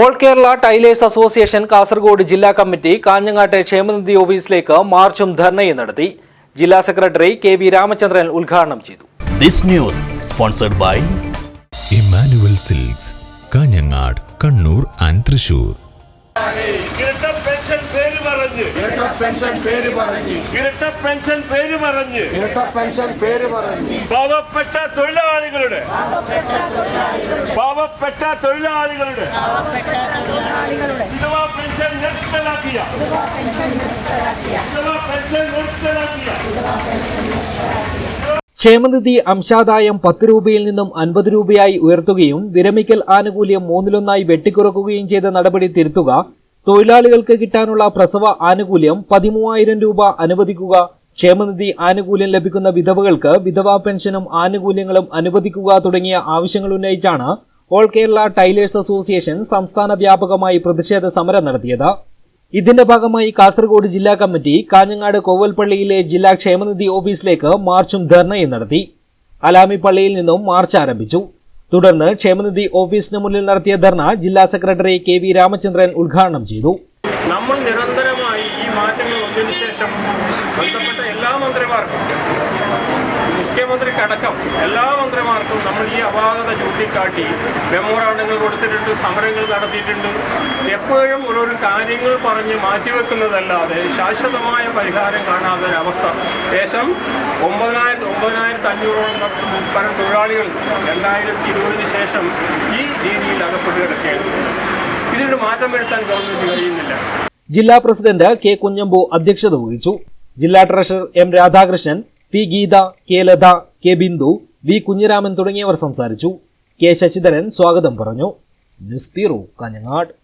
All Kerala tailors association Kasaragod ജില്ലാ committee കാഞ്ഞങ്ങാട്ടെ ക്ഷേമനിധി ഓഫീസിലേക്ക് മാർച്ചും ധർണയും നടത്തി. ജില്ലാ സെക്രട്ടറി കെ വി രാമചന്ദ്രൻ ഉദ്ഘാടനം ചെയ്തു. This news sponsored by Emmanuel silks Kanhangad Kannur and Thrissur. ഇരട്ട പെൻഷൻ പേര് പറഞ്ഞ്. ഇരട്ട പെൻഷൻ പേര് പറഞ്ഞ്. ഇരട്ട പെൻഷൻ പേര് പറഞ്ഞ്. ഇരട്ട പെൻഷൻ പേര് പറഞ്ഞ്. പാവപ്പെട്ട തൊഴിലാളികളുടെ. പാവപ്പെട്ട തൊഴിലാളികളുടെ വിധവാ പെൻഷൻ നിർത്തലാക്കിയ. വിധവാ പെൻഷൻ നിർത്തലാക്കിയ. ക്ഷേമനിധി അംശാദായം പത്ത് രൂപയിൽ നിന്നും അൻപത് രൂപയായി ഉയർത്തുകയും വിരമിക്കൽ ആനുകൂല്യം മൂന്നിലൊന്നായി വെട്ടിക്കുറക്കുകയും ചെയ്ത നടപടി തിരുത്തുക തൊഴിലാളികൾക്ക് കിട്ടാനുള്ള പ്രസവ ആനുകൂല്യം പതിമൂവായിരം രൂപ അനുവദിക്കുക ക്ഷേമനിധി ആനുകൂല്യം ലഭിക്കുന്ന വിധവകൾക്ക് വിധവാ പെൻഷനും ആനുകൂല്യങ്ങളും അനുവദിക്കുക തുടങ്ങിയ ആവശ്യങ്ങൾ ഉന്നയിച്ചാണ് ഓൾ കേരള ടൈലേഴ്സ് അസോസിയേഷൻ സംസ്ഥാന വ്യാപകമായി പ്രതിഷേധ സമരം നടത്തിയത്. ഇതിന്റെ ഭാഗമായി കാസർഗോഡ് ജില്ലാ കമ്മിറ്റി കാഞ്ഞങ്ങാട് കോവൽപ്പള്ളിയിലെ ജില്ലാ ക്ഷേമനിധി ഓഫീസിലേക്ക് മാർച്ചും ധർണയും നടത്തി. അലാമി പള്ളിയിൽ നിന്നും മാർച്ച് ആരംഭിച്ചു. തുടർന്ന് ക്ഷേമനിധി ഓഫീസിന് മുന്നിൽ നടത്തിയ ധർണ ജില്ലാ സെക്രട്ടറി കെ വി രാമചന്ദ്രൻ ഉദ്ഘാടനം ചെയ്തു. നമ്മൾ നിരന്തരമായി ഈ മാറ്റങ്ങൾ വന്നതിന് ശേഷം ബന്ധപ്പെട്ട എല്ലാ മന്ത്രിമാർക്കും മുഖ്യമന്ത്രിക്കടക്കം എല്ലാ മന്ത്രിമാർക്കും നമ്മൾ ഈ അപാകത ചൂണ്ടിക്കാട്ടി മെമ്മോറാണ്ടങ്ങൾ കൊടുത്തിട്ടുണ്ട് സമരങ്ങൾ നടത്തിയിട്ടുണ്ട്. എപ്പോഴും ഓരോരോ കാര്യങ്ങൾ പറഞ്ഞ് മാറ്റിവെക്കുന്നതല്ലാതെ ശാശ്വതമായ പരിഹാരം കാണാത്ത ഒരവസ്ഥ ശേഷം ഒമ്പതിനായിരത്തി ഒമ്പതിനായിരത്തി അഞ്ഞൂറോളം പരം തൊഴിലാളികൾ രണ്ടായിരത്തി ഇരുപതിന് ശേഷം ഈ രീതിയിൽ അകപ്പെട്ട് കിടക്കുകയാണ്. ഇതിനൊരു മാറ്റം വരുത്താൻ ഗവൺമെന്റ് കഴിയുന്നില്ല. ജില്ലാ പ്രസിഡന്റ് കെ കുഞ്ഞമ്പു അധ്യക്ഷത വഹിച്ചു. ജില്ലാ treasurer M Radhakrishnan P Geetha K Latha K Bindu V Kunhiraman തുടങ്ങിയവർ സംസാരിച്ചു. കെ ശശിധരൻ സ്വാഗതം പറഞ്ഞു. News bureau Kanhangad.